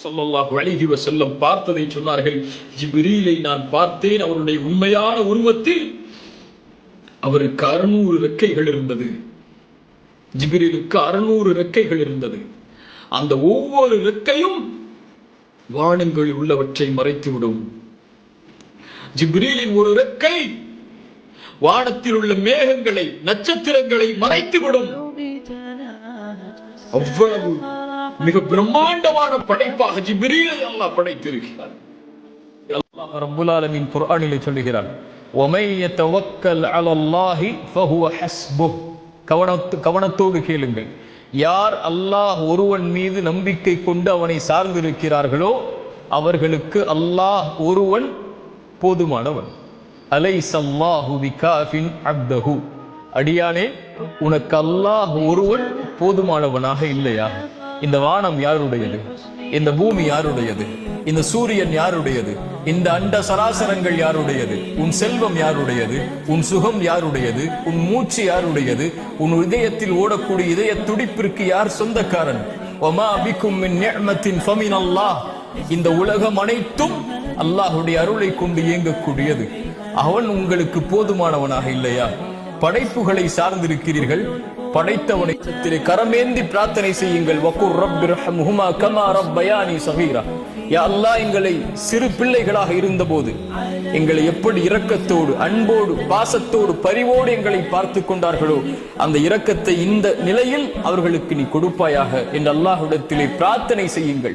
சொல்லல்லாஹு அழகி செல்லம் பார்த்ததை சொன்னார்கள் ஜிப்ரீலை நான் பார்த்தேன் அவருடைய உண்மையான உருவத்தில் அவருக்கு அறுநூறு ரெக்கைகள் இருந்தது. ஜிப்ரீலுக்கு அறுநூறு ரெக்கைகள் இருந்தது. அந்த ஒவ்வொரு ரெக்கையும் வானங்களில் உள்ளவற்றை மறைத்துவிடும். ஜிப்ரீலின் ஒரு ரெக்கை வானத்தில் உள்ள மேகங்களை நட்சத்திரங்களை மறைத்துவிடும். அவ்வளவு மிக பிரம்மாண்டமான படைப்பாக ஜிபிரியை அல்லாஹ் படைத்திருக்கிறார் அல்லாஹ் ரப்புல் ஆலமீன் குர்ஆனிலே சொல்கிறார் தவக்கல் அலல்லாஹி ஃபஹுவ ஹஸ்பு கவனத்து கவனத்தோடு கேளுங்கள். யார் அல்லாஹ் ஒருவன் மீது நம்பிக்கை கொண்டு அவனை சார்ந்திருக்கிறார்களோ அவர்களுக்கு அல்லாஹ் ஒருவன் போதுமானவன். அலை சல்லாஹு விகாஃபின் அப்தஹு. அடியானே உனக்கு அல்லாஹ் ஒருவன் போதுமானவனாக இல்லையா? இந்த வானம் யாருடையது? இந்த பூமி யாருடையது? இந்த சூரியன் யாருடையது? இந்த அண்ட சராசரங்கள் யாருடையது? உன் செல்வம் யாருடையது? உன் சுகம் யாருடையது? உன் மூச்சு யாருடையது? உன் இதயத்தில் ஓடக்கூடிய இதய துடிப்பிற்கு யார் சொந்தக்காரன்? ஒமா அபிக்கும் மின் ஃபமின் அல்லாஹ் இந்த உலகம் அனைத்தும் அல்லாஹுடைய அருளை கொண்டு இயங்கக்கூடியது. அவன் உங்களுக்கு போதுமானவனாக இல்லையா? படைப்புகளை சார்ந்திருக்கிறீர்கள். படைத்தவனை திரு கரமேந்தி பிரார்த்தனை செய்யுங்கள். வக்குர் ரப்பிர்ஹம்ஹுமா கமா ரப்பயானி சகீரா. யா அல்லாஹ் எங்களை சிறு பிள்ளைகளாக இருந்தபோது எங்களை எப்படி இரக்கத்தோடு அன்போடு பாசத்தோடு பரிவோடு எங்களை பார்த்து கொண்டார்களோ அந்த இரக்கத்தை இந்த நிலையில் அவர்களுக்கு நீ கொடுப்பாயாக. என்று அல்லாஹுடத்திலே பிரார்த்தனை செய்யுங்கள்.